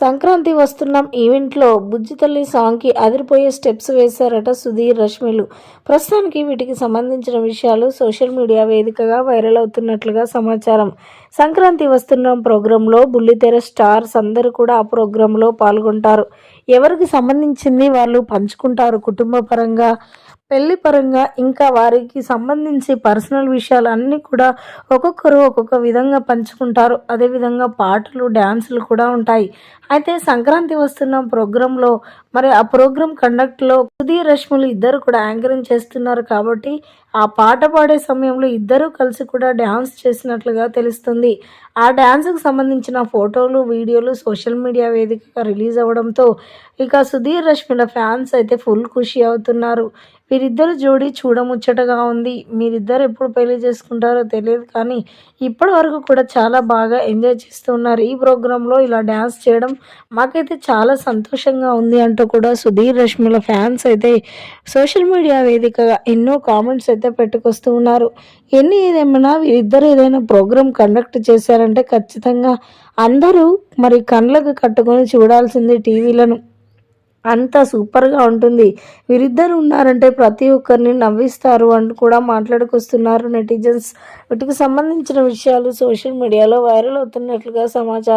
సంక్రాంతి వస్తున్నాం. ఈవెంట్లో బుజ్జి తల్లి సాంగ్కి అదిరిపోయే స్టెప్స్ వేశారట సుధీర్ రష్మిలు. ప్రస్తుతానికి వీటికి సంబంధించిన విషయాలు సోషల్ మీడియా వేదికగా వైరల్ అవుతున్నట్లుగా సమాచారం. సంక్రాంతి వస్తున్నాం ప్రోగ్రాంలో బుల్లితెర స్టార్స్ అందరూ కూడా ఆ ప్రోగ్రాంలో పాల్గొంటారు. ఎవరికి సంబంధించింది వాళ్ళు పంచుకుంటారు కుటుంబ పరంగా పెళ్ళి పరంగా ఇంకా వారికి సంబంధించి పర్సనల్ విషయాలు అన్నీ కూడా ఒక్కొక్కరు ఒక్కొక్క విధంగా పంచుకుంటారు. అదేవిధంగా పాటలు డ్యాన్సులు కూడా ఉంటాయి. అయితే సంక్రాంతి వస్తున్న ప్రోగ్రాంలో మరి ఆ ప్రోగ్రాం కండక్ట్లో సుధీర్ రష్ములు ఇద్దరు కూడా యాంకరింగ్ చేస్తున్నారు కాబట్టి ఆ పాట పాడే సమయంలో ఇద్దరూ కలిసి కూడా డ్యాన్స్ చేసినట్లుగా తెలుస్తుంది. ఆ డ్యాన్స్కు సంబంధించిన ఫోటోలు వీడియోలు సోషల్ మీడియా వేదికగా రిలీజ్ అవ్వడంతో ఇక సుధీర్ రష్మిల ఫ్యాన్స్ అయితే ఫుల్ ఖుషి అవుతున్నారు. వీరిద్దరు జోడి చూడముచ్చటగా ఉంది. మీరిద్దరు ఎప్పుడు పెళ్ళి చేసుకుంటారో తెలియదు కానీ ఇప్పటి వరకు కూడా చాలా బాగా ఎంజాయ్ చేస్తూ ఉన్నారు. ఈ ప్రోగ్రాంలో ఇలా డ్యాన్స్ చేయడం మాకైతే చాలా సంతోషంగా ఉంది అంటూ కూడా సుధీర్ రష్మిల ఫ్యాన్స్ అయితే సోషల్ మీడియా వేదికగా ఎన్నో కామెంట్స్ అయితే పెట్టుకొస్తూ ఉన్నారు. ఎన్ని ఏదేమైనా వీరిద్దరు ఏదైనా ప్రోగ్రాం కండక్ట్ చేశారంటే ఖచ్చితంగా అందరూ మరి కళ్ళకు కట్టుకొని చూడాల్సింది టీవీలను. అంత సూపర్గా ఉంటుంది. వీరిద్దరు ఉన్నారంటే ప్రతి ఒక్కరిని నవ్విస్తారు అంటూ కూడా మాట్లాడుకొస్తున్నారు నెటిజన్స్. వీటికి సంబంధించిన విషయాలు సోషల్ మీడియాలో వైరల్ అవుతున్నట్లుగా సమాచారం